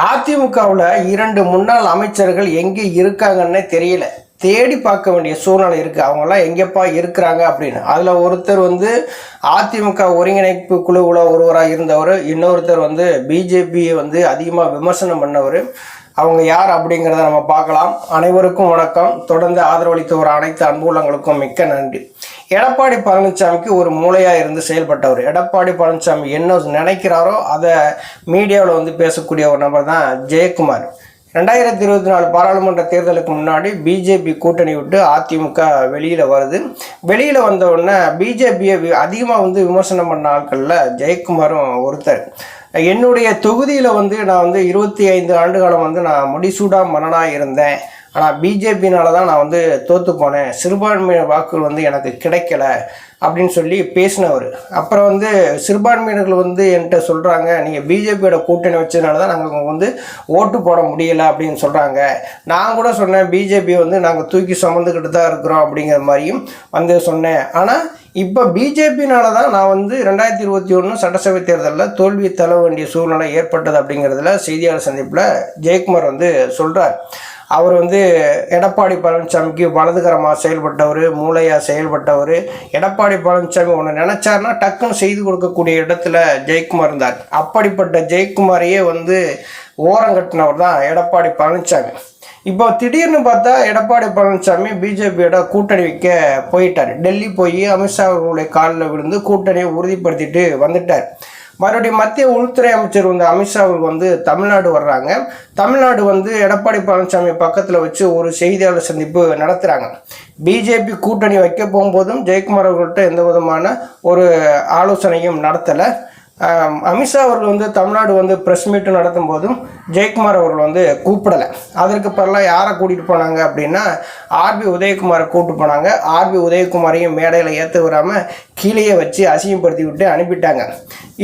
அதிமுகவில் இரண்டு முன்னாள் அமைச்சர்கள் எங்கே இருக்காங்கன்னே தெரியல. தேடி பார்க்க வேண்டிய சூழ்நிலை இருக்குது அவங்கெல்லாம் எங்கேப்பா இருக்கிறாங்க அப்படின்னு. அதில் ஒருத்தர் வந்து அதிமுக ஒருங்கிணைப்பு குழுவில் ஒருவராக இருந்தவர் இன்னொருத்தர் வந்து பிஜேபியை வந்து அதிகமாக விமர்சனம் பண்ணவர். அவங்க யார் அப்படிங்கிறத நம்ம பார்க்கலாம். அனைவருக்கும் வணக்கம். தொடர்ந்து ஆதரவளித்து வர அனைத்து அன்புள்ளங்களுக்கும் மிக்க நன்றி. எடப்பாடி பழனிசாமிக்கு ஒரு மூளையாக இருந்து செயல்பட்டவர். எடப்பாடி பழனிசாமி என்ன நினைக்கிறாரோ அதை மீடியாவில் வந்து பேசக்கூடிய ஒரு நபர் தான் ஜெயக்குமார். ரெண்டாயிரத்தி இருபத்தி நாலு பாராளுமன்ற தேர்தலுக்கு முன்னாடி பிஜேபி கூட்டணி விட்டு அதிமுக வெளியில் வருது. வெளியில் வந்த உடனே பிஜேபியை அதிகமாக வந்து விமர்சனம் பண்ண ஆட்களில் ஜெயக்குமாரும் ஒருத்தர். என்னுடைய தொகுதியில் வந்து நான் வந்து இருபத்தி ஐந்து ஆண்டு காலம் வந்து நான் முடிசூடா மன்னனாக இருந்தேன். ஆனால் பிஜேபினால தான் நான் வந்து தோற்று போனேன். சிறுபான்மையினர் வாக்குகள் வந்து எனக்கு கிடைக்கல அப்படின்னு சொல்லி பேசினவர். அப்புறம் வந்து சிறுபான்மையினர்கள் வந்து என்கிட்ட சொல்கிறாங்க நீங்கள் பிஜேபியோட கூட்டணி வச்சதுனால தான் நாங்கள் வந்து ஓட்டு போட முடியலை அப்படின்னு சொல்கிறாங்க நான் கூட சொன்னேன் பிஜேபி வந்து நாங்கள் தூக்கி சுமந்துக்கிட்டு தான் இருக்கிறோம் அப்படிங்கிற மாதிரியும் வந்து சொன்னேன். ஆனால் இப்போ பிஜேபினால தான் நான் வந்து ரெண்டாயிரத்தி இருபத்தி ஒன்று சட்டசபை தேர்தலில் தோல்வி தள்ள வேண்டிய சூழ்நிலை ஏற்பட்டது அப்படிங்கிறதுல செய்தியாளர் சந்திப்பில் ஜெயக்குமார் வந்து சொல்கிறார் அவர் வந்து எடப்பாடி பழனிசாமிக்கு வலதுகரமாக செயல்பட்டவர் மூளையாக செயல்பட்டவர். எடப்பாடி பழனிசாமி ஒன்று நினச்சாருன்னா டக்குன்னு செய்து கொடுக்கக்கூடிய இடத்துல ஜெயக்குமார் இருந்தார். அப்படிப்பட்ட ஜெயக்குமாரையே வந்து ஓரங்கட்டினவர் தான் எடப்பாடி பழனிசாமி. இப்போ திடீர்னு பார்த்தா எடப்பாடி பழனிசாமி பிஜேபியோட கூட்டணி வைக்க போயிட்டார். டெல்லி போய் அமித்ஷா அவர்களுடைய காலில் விழுந்து கூட்டணியை உறுதிப்படுத்திட்டு வந்துட்டார். மறுபடியும் மத்திய உள்துறை அமைச்சர் வந்து அமித்ஷா அவர்கள் வந்து தமிழ்நாடு வர்றாங்க. தமிழ்நாடு வந்து எடப்பாடி பழனிசாமி பக்கத்தில் வச்சு ஒரு செய்தியாளர் சந்திப்பு நடத்துகிறாங்க பிஜேபி கூட்டணி வைக்க போகும்போதும் ஜெயக்குமார் அவர்கள்ட்ட எந்த விதமான ஒரு ஆலோசனையும் நடத்தலை. அமித்ஷா அவர்கள் வந்து தமிழ்நாடு வந்து ப்ரெஸ் மீட்டு நடத்தும் போதும் ஜெயக்குமார் அவர்கள் வந்து கூப்பிடலை. அதற்கு பிறலாம் யாரை கூட்டிகிட்டு போனாங்க அப்படின்னா ஆர்பி உதயகுமாரை கூப்பிட்டு போனாங்க. ஆர்பி உதயகுமாரையும் மேடையில் ஏற்ற விடாமல் கீழேயே வச்சு அசிங்கப்படுத்தி விட்டு அனுப்பிட்டாங்க.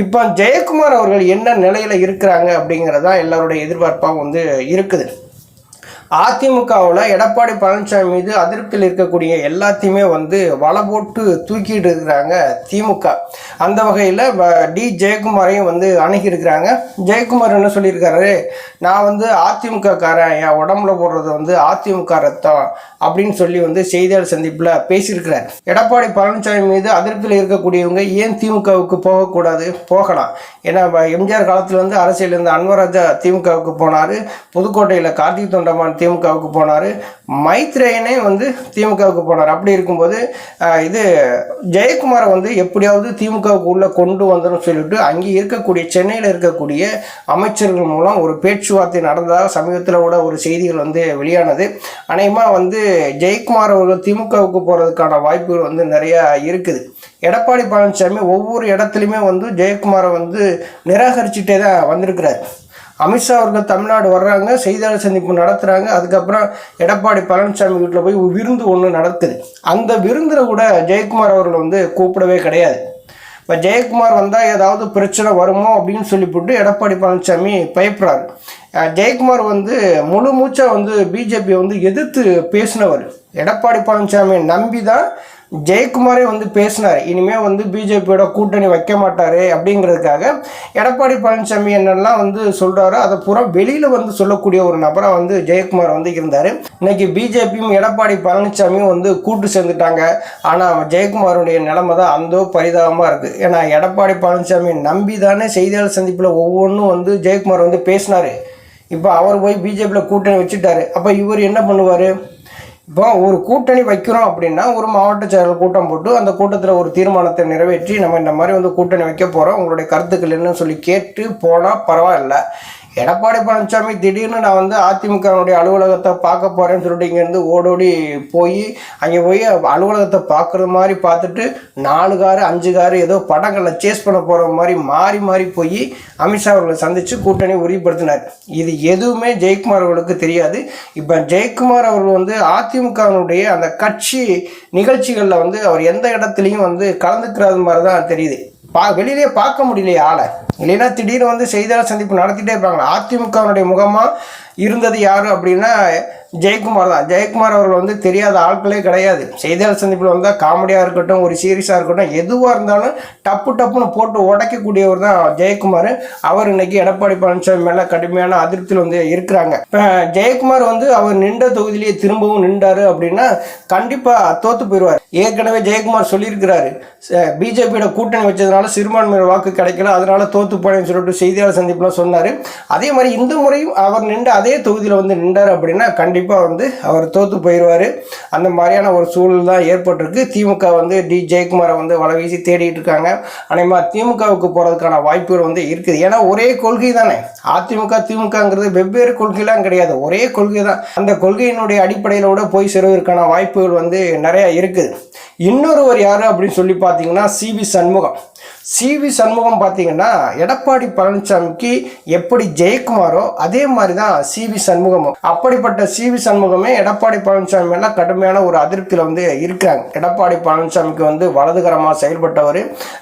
இப்போ ஜெயக்குமார் அவர்கள் என்ன நிலையில் இருக்கிறாங்க அப்படிங்கிறதான் தான் எதிர்பார்ப்பாகவும் எதிர்பார்ப்பாக வந்து இருக்குது. அதிமுகவில் எடப்பாடி பழனிசாமி மீது அதிருப்தியில் இருக்கக்கூடிய எல்லாத்தையுமே வந்து வலை போட்டு தூக்கிட்டு இருக்கிறாங்க திமுக. அந்த வகையில் டி ஜெயக்குமாரையும் வந்து அணுகியிருக்கிறாங்க. ஜெயக்குமார் என்ன சொல்லியிருக்காரு? நான் வந்து அதிமுகக்காரன் என் உடம்புல போடுறது வந்து அதிமுக ரத்தம் அப்படின்னு சொல்லி வந்து செய்தியாளர் சந்திப்பில் பேசியிருக்கிறார். எடப்பாடி பழனிசாமி மீது அதிருப்தியில் இருக்கக்கூடியவங்க ஏன் திமுகவுக்கு போகக்கூடாது? போகலாம். ஏன்னா வ- எம்ஜிஆர் காலத்தில் வந்து அரசியலிருந்து அன்வராஜா திமுகவுக்கு போனார். புதுக்கோட்டையில் கார்த்திக் தொண்டமான் திமுகவுக்கு போனார். மைத்ரேயனே வந்து திமுகவுக்கு போனார். அப்படி இருக்கும்போது இது ஜெயக்குமாரை வந்து எப்படியாவது திமுகவுக்கு உள்ளே கொண்டு வந்துடும் சொல்லிட்டு அங்கே இருக்கக்கூடிய சென்னையில் இருக்கக்கூடிய அமைச்சர்கள் மூலம் ஒரு பேச்சுவார்த்தை நடந்ததாக சமீபத்தில் கூட ஒரு செய்திகள் வந்து வெளியானது. அநேகமாக வந்து ஜெயக்குமார் அவர்கள் திமுகவுக்கு போகிறதுக்கான வாய்ப்புகள் வந்து நிறையா இருக்குது. எடப்பாடி பழனிசாமி ஒவ்வொரு இடத்துலையுமே வந்து ஜெயக்குமாரை வந்து நிராகரிச்சுட்டே தான் வந்திருக்கிறார். அமித்ஷா அவர்கள் தமிழ்நாடு வர்றாங்க செய்தியாளர் சந்திப்பு நடத்துகிறாங்க அதுக்கப்புறம் எடப்பாடி பழனிசாமி வீட்டில் போய் விருந்து ஒன்று நடக்குது. அந்த விருந்தில் கூட ஜெயக்குமார் அவர்கள் வந்து கூப்பிடவே கிடையாது. இப்போ ஜெயக்குமார் வந்தால் ஏதாவது பிரச்சனை வருமோ அப்படின்னு சொல்லிவிட்டு எடப்பாடி பழனிசாமி பயப்படுறாரு. ஜெயக்குமார் வந்து முழு மூச்சாக வந்து பிஜேபியை வந்து எதிர்த்து பேசினவர். எடப்பாடி பழனிசாமியை நம்பி தான் ஜெயக்குமாரே வந்து பேசினார். இனிமேல் வந்து பிஜேபியோட கூட்டணி வைக்க மாட்டார் அப்படிங்கிறதுக்காக எடப்பாடி பழனிசாமி என்னெல்லாம் வந்து சொல்கிறாரோ அதை பூரா வெளியில் வந்து சொல்லக்கூடிய ஒரு நபராக வந்து ஜெயக்குமார் வந்து இருந்தார். இன்னைக்கு பிஜேபியும் எடப்பாடி பழனிசாமியும் வந்து கூட்டு சேர்ந்துட்டாங்க. ஆனால் ஜெயக்குமாருடைய நிலைமை தான் அந்த பரிதாபமாக இருக்குது ஏன்னா எடப்பாடி பழனிசாமி நம்பி தானே செய்தியாளர் சந்திப்பில் ஒவ்வொன்றும் வந்து ஜெயக்குமார் வந்து பேசினார். இப்போ அவர் போய் பிஜேபியில் கூட்டணி வச்சுட்டாரு. அப்போ இவர் என்ன பண்ணுவார்? இப்போ ஒரு கூட்டணி வைக்கிறோம் அப்படின்னா ஒரு மாவட்ட செயலர் கூட்டம் போட்டு அந்த கூட்டத்தில் ஒரு தீர்மானத்தை நிறைவேற்றி நம்ம இந்த மாதிரி வந்து கூட்டணி வைக்க போகிறோம் உங்களுடைய கருத்துக்கள் என்னன்னு சொல்லி கேட்டு போனால் பரவாயில்ல. எடப்பாடி பழனிசாமி திடீர்னு நான் வந்து அதிமுகவுடைய அலுவலகத்தை பார்க்க போகிறேன்னு சொல்லிட்டு இங்கேருந்து ஓடோடி போய் அங்கே போய் அலுவலகத்தை பார்க்குறது மாதிரி பார்த்துட்டு நாலு காரு அஞ்சு காரு ஏதோ படங்களில் சேஸ் பண்ண போகிற மாதிரி மாறி மாறி போய் அமித்ஷா அவர்களை சந்தித்து கூட்டணி உறுதிப்படுத்தினார். இது எதுவுமே ஜெயக்குமார் அவர்களுக்கு தெரியாது. இப்போ ஜெயக்குமார் அவர்கள் வந்து அதிமுகவினுடைய அந்த கட்சி நிகழ்ச்சிகளில் வந்து அவர் எந்த இடத்துலையும் வந்து கலந்துக்கிறது மாதிரி தான் தெரியுது. பா வெளியிலே பார்க்க முடியலையே ஆளை. இல்லைன்னா திடீர்னு வந்து செய்தியாளர் சந்திப்பு நடத்திட்டே இருப்பாங்க அதிமுகவினுடைய முகமாக இருந்தது யார் அப்படின்னா ஜெயக்குமார் தான். ஜெயக்குமார் அவர்கள் வந்து தெரியாத ஆட்களே கிடையாது. செய்தியாளர் சந்திப்பில் வந்தால் காமெடியாக இருக்கட்டும் ஒரு சீரியஸாக இருக்கட்டும் எதுவாக இருந்தாலும் டப்பு டப்புன்னு போட்டு உடைக்கக்கூடியவர் தான் ஜெயக்குமார். அவர் இன்னைக்கு எடப்பாடி பழனிசாமி மேலே கடுமையான அதிருப்தியில் வந்து இருக்கிறாங்க. இப்போ ஜெயக்குமார் வந்து அவர் நின்ற தொகுதியிலேயே திரும்பவும் நின்றார் அப்படின்னா கண்டிப்பாக தோற்று போயிடுவார். ஏற்கனவே ஜெயக்குமார் சொல்லியிருக்கிறாரு. பிஜேபியோட கூட்டணி வச்சதுனால சிறுபான்மையினர் வாக்கு கிடைக்கல அதனால தோற்று போனேன்னு சொல்லிட்டு செய்தியாளர் சந்திப்புலாம் சொன்னார். அதே மாதிரி இந்த முறையும் அவர் நின்று அதே அதே தொகுதியில் வந்து நின்றார் அப்படின்னா கண்டிப்பாக வந்து அவர் தோற்று போயிடுவார் அந்த மாதிரியான ஒரு சூழல் தான் ஏற்பட்டிருக்கு. திமுக வந்து டி ஜெயக்குமாரை வந்து வலை வீசி தேடிட்டு இருக்காங்க. அனைமா திமுகவுக்கு போகிறதுக்கான வாய்ப்புகள் வந்து இருக்குது. ஏன்னா ஒரே கொள்கை தானே. அதிமுக திமுகங்கிறது வெவ்வேறு கொள்கைலாம் கிடையாது. ஒரே கொள்கை தான். அந்த கொள்கையினுடைய அடிப்படையில் கூட போய் சேருவதற்கான வாய்ப்புகள் வந்து நிறையா இருக்குது. இன்னொருவர் யார் அப்படின்னு சொல்லி பார்த்தீங்கன்னா CV Shanmugam. C V Shanmugam பார்த்தீங்கன்னா எடப்பாடி பழனிசாமிக்கு எப்படி ஜெயக்குமாரோ அதே மாதிரி தான் சிவி சண்முகமும். அப்படிப்பட்ட சி வி சண்முகமே எடப்பாடி பழனிசாமி எல்லாம் கடுமையான ஒரு அதிருப்தியில் வந்து இருக்காங்க. எடப்பாடி பழனிசாமிக்கு வந்து வலதுகரமாக செயல்பட்டவர்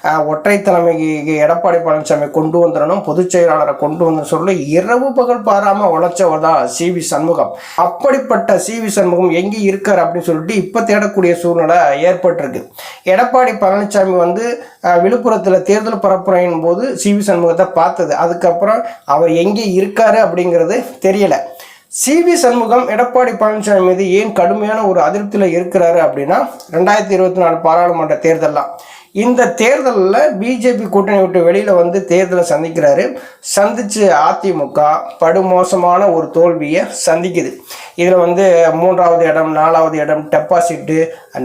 அஹ், ஒற்றை தலைமைக்கு எடப்பாடி பழனிசாமி கொண்டு வந்துடணும் பொதுச் செயலாளரை கொண்டு வந்து சொல்லி இரவு பகல் பாராமல் உழைச்சவர் தான் சி வி சண்முகம். அப்படிப்பட்ட சி வி சண்முகம் எங்கே இருக்கார் அப்படின்னு சொல்லிட்டு இப்போ தேடக்கூடிய சூழ்நிலை ஏற்பட்டிருக்கு. எடப்பாடி பழனிசாமி வந்து விழுப்புரத்தில் தேர்தல் பரப்புரையின் போது சிவி சண்முகத்தை பார்த்தது. அதுக்கப்புறம் அவர் எங்கே இருக்காரு அப்படிங்கிறது தெரியல. சிவி சண்முகம் எடப்பாடி பழனிசாமி மீது ஏன் கடுமையான ஒரு அதிருப்தியில் இருக்கிறாரு அப்படின்னா ரெண்டாயிரத்தி இருபத்தி நாலு பாராளுமன்ற தேர்தல்லாம். இந்த தேர்தலில் பிஜேபி கூட்டணி விட்டு வெளியில் வந்து தேர்தலை சந்திக்கிறாரு. சந்திச்சு அதிமுக படுமோசமான ஒரு தோல்வியை சந்திக்குது. இதில் வந்து மூன்றாவது இடம் நாலாவது இடம் டெபாசிட்டு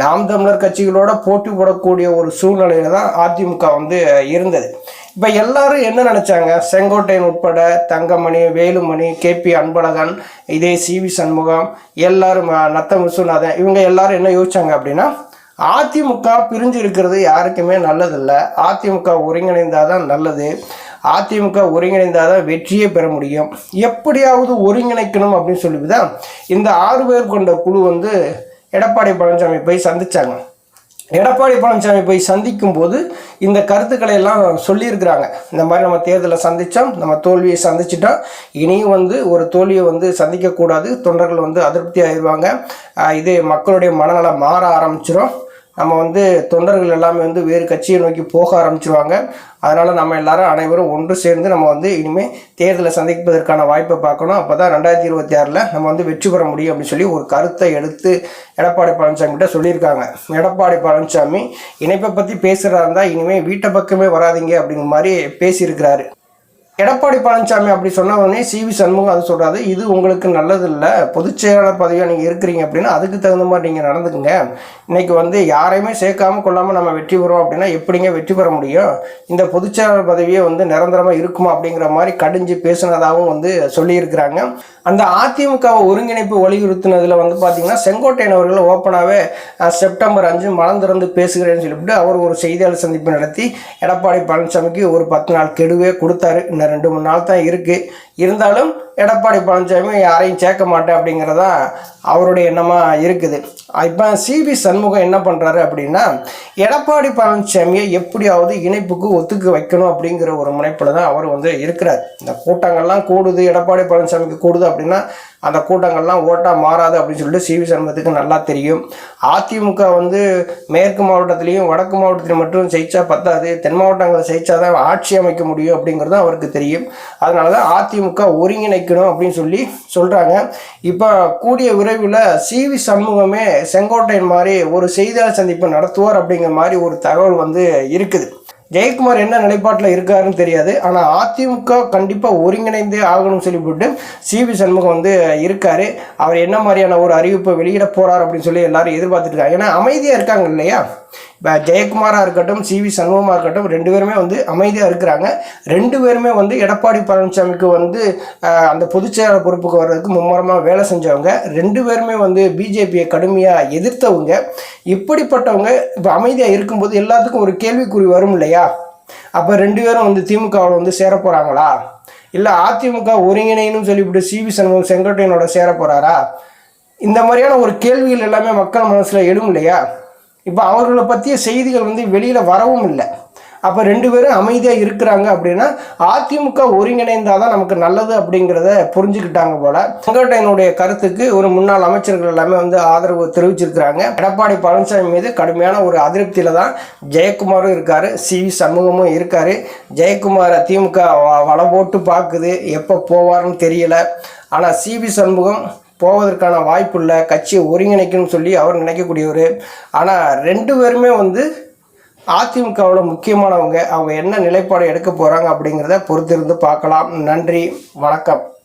நாம் தமிழர் கட்சிகளோட போட்டி போடக்கூடிய ஒரு சூழ்நிலையில் தான் அதிமுக வந்து இருந்தது. இப்போ எல்லாரும் என்ன நினச்சாங்க? செங்கோட்டையன் உட்பட தங்கமணி வேலுமணி கேபி அன்பழகன் இதே சிவி சண்முகம் எல்லாரும் நத்தம் விஸ்வநாதன் இவங்க எல்லாரும் என்ன யோசிச்சாங்க அப்படின்னா அதிமுக பிரிஞ்சு இருக்கிறது யாருக்குமே நல்லதில்லை. அதிமுக ஒருங்கிணைந்தால் தான் நல்லது. அதிமுக ஒருங்கிணைந்தால் தான் வெற்றியே பெற முடியும். எப்படியாவது ஒருங்கிணைக்கணும் அப்படின்னு சொல்லி தான் இந்த ஆறு பேர் கொண்ட குழு வந்து எடப்பாடி பழனிசாமி போய் சந்தித்தாங்க எடப்பாடி பழனிசாமி போய் சந்திக்கும் போது இந்த கருத்துக்களை எல்லாம் சொல்லியிருக்கிறாங்க. இந்த மாதிரி நம்ம தேர்தலை சந்தித்தோம் நம்ம தோல்வியை சந்திச்சிட்டோம். இனியும் வந்து ஒரு தோல்வியை வந்து சந்திக்கக்கூடாது. தொண்டர்கள் வந்து அதிருப்தி ஆயிடுவாங்க இது மக்களுடைய மனநலம் மாற ஆரம்பிச்சிடும் நம்ம வந்து தொண்டர்கள் எல்லாமே வந்து வேறு கட்சியை நோக்கி போக ஆரம்பிச்சிருவாங்க. அதனால் நம்ம எல்லாரும் அனைவரும் ஒன்று சேர்ந்து நம்ம வந்து இனிமேல் தேர்தலை சந்திப்பதற்கான வாய்ப்பை பார்க்கணும். அப்போ தான் ரெண்டாயிரத்தி இருபத்தி ஆறில் நம்ம வந்து வெற்றி பெற முடியும் அப்படின்னு சொல்லி ஒரு கருத்தை எடுத்து எடப்பாடி பழனிசாமி கிட்ட சொல்லியிருக்காங்க. எடப்பாடி பழனிசாமி இணைப்பை பற்றி பேசுகிறதா இருந்தால் இனிமேல் வீட்டை பக்கமே வராதீங்க அப்படிங்கிற மாதிரி பேசியிருக்கிறாரு. எடப்பாடி பழனிசாமி அப்படி சொன்ன உடனே சிவி சண்முகம் அது சொல்கிறாரு இது உங்களுக்கு நல்லதில்லை பொதுச்செயலாளர் பொதுச் செயலாளர் பதவியாக நீங்கள் இருக்கிறீங்க அப்படின்னா அதுக்கு தகுந்த மாதிரி நீங்கள் நடந்துக்குங்க. இன்றைக்கி வந்து யாரையுமே சேர்க்காம கொள்ளாமல் நம்ம வெற்றி பெறுவோம் அப்படின்னா எப்படிங்க வெற்றி பெற முடியும்? இந்த பொதுச் செயலாளர் பதவியே வந்து நிரந்தரமாக இருக்குமா அப்படிங்கிற மாதிரி கடிஞ்சு பேசுனதாகவும் வந்து சொல்லியிருக்கிறாங்க. அந்த அதிமுகவை ஒருங்கிணைப்பு வலியுறுத்தினதில் வந்து பார்த்தீங்கன்னா செங்கோட்டையன் அவர்கள் ஓப்பனாகவே செப்டம்பர் அஞ்சு மனம் பேசுகிறேன்னு சொல்லிவிட்டு அவர் ஒரு செய்தியாளர் சந்திப்பு நடத்தி எடப்பாடி பழனிசாமிக்கு ஒரு பத்து நாள் கெடுவே கொடுத்தாரு. ரெண்டு மூணு நாள் தான் இருக்குது இருந்தாலும் எடப்பாடி பழனிசாமி யாரையும் சேர்க்க மாட்டேன் அப்படிங்கிறதா அவருடைய எண்ணமாக இருக்குது. இப்போ சிவி சண்முகம் என்ன பண்ணுறாரு அப்படின்னா எடப்பாடி பழனிசாமியை எப்படியாவது இணைப்புக்கு ஒத்துக்க வைக்கணும் அப்படிங்கிற ஒரு முனைப்பில் தான் அவர் வந்து இருக்கிறார். இந்த கூட்டங்கள்லாம் கூடுது எடப்பாடி பழனிசாமிக்கு கூடுது அப்படின்னா அந்த கூட்டங்கள்லாம் ஓட்டாக மாறாது அப்படின்னு சொல்லிட்டு சிவி சண்முகத்துக்கு நல்லா தெரியும். அதிமுக வந்து மேற்கு மாவட்டத்திலையும் வடக்கு மாவட்டத்திலையும் மட்டும் ஜெயிச்சா பத்தாது. தென் மாவட்டங்களை ஜெயிச்சா தான் ஆட்சி அமைக்க முடியும் அப்படிங்கிறது அவருக்கு தெரியும். அதனால தான் அதிமுக ஒருங்கிணைக்கணும் அப்படின்னு சொல்லி சொல்கிறாங்க இப்போ கூடிய விரைவில் சிவி சண்முகமே செங்கோட்டையன் மாதிரி ஒரு செய்தியாளர் சந்திப்பு நடத்துவார் அப்படிங்கிற மாதிரி ஒரு தகவல் வந்து இருக்குது. ஜெயக்குமார் என்ன நிலைப்பாட்டில் இருக்காருன்னு தெரியாது. ஆனால் அதிமுக கண்டிப்பாக ஒருங்கிணைந்தே ஆகணும்னு சொல்லிவிட்டு சிவி சண்முகம் வந்து இருக்கார். அவர் என்ன மாதிரியான ஒரு அறிவிப்பை வெளியிட போகிறார் அப்படின்னு சொல்லி எல்லாரும் எதிர்பார்த்துட்டு இருக்காங்க. ஏன்னா அமைதியாக இருக்காங்க இல்லையா? இப்போ ஜெயக்குமாராக இருக்கட்டும் சிவி சண்முகமாக இருக்கட்டும் ரெண்டு பேருமே வந்து அமைதியாக இருக்கிறாங்க. ரெண்டு பேருமே வந்து எடப்பாடி பழனிசாமிக்கு வந்து அந்த பொதுச்செயலாளர் பொறுப்புக்கு வர்றதுக்கு மும்முரமாக வேலை செஞ்சவங்க. ரெண்டு பேருமே வந்து பிஜேபியை கடுமையாக எதிர்த்தவங்க. இப்படிப்பட்டவங்க இப்போ அமைதியாக இருக்கும்போது எல்லாத்துக்கும் ஒரு கேள்விக்குறி வரும் இல்லையா? அப்போ ரெண்டு பேரும் வந்து திமுகவில் வந்து சேர போகிறாங்களா இல்லை அதிமுக ஒருங்கிணைன்னு சொல்லிவிட்டு சிவி சண்முகம் செங்கோட்டையனோட சேர போகிறாரா இந்த மாதிரியான ஒரு கேள்விகள் எல்லாமே மக்கள் மனசில் எழும் இல்லையா? இப்போ அவர்களை பற்றிய செய்திகள் வந்து வெளியில் வரவும் இல்லை. அப்போ ரெண்டு பேரும் அமைதியாக இருக்கிறாங்க அப்படின்னா அதிமுக ஒருங்கிணைந்தால் தான் நமக்கு நல்லது அப்படிங்கிறத புரிஞ்சுக்கிட்டாங்க போல. செங்கோட்டையனுடைய கருத்துக்கு ஒரு முன்னாள் அமைச்சர்கள் எல்லாமே வந்து ஆதரவு தெரிவிச்சிருக்கிறாங்க. எடப்பாடி பழனிசாமி மீது கடுமையான ஒரு அதிருப்தியில் தான் ஜெயக்குமாரும் இருக்கார் சி வி சண்முகமும் இருக்கார். ஜெயக்குமாரை திமுக வ- போட்டு பார்க்குது எப்போ போவார்னு தெரியல. ஆனால் சி வி சண்முகம் போவதற்கான வாய்ப்பு இல்லை கட்சியை ஒருங்கிணைக்கணும்னு சொல்லி அவர் நினைக்கக்கூடியவர். ஆனால் ரெண்டு பேருமே வந்து அதிமுகவில் முக்கியமானவங்க அவங்க என்ன நிலைப்பாடு எடுக்க போகிறாங்க அப்படிங்கிறத பொறுத்திருந்து பார்க்கலாம். நன்றி வணக்கம்.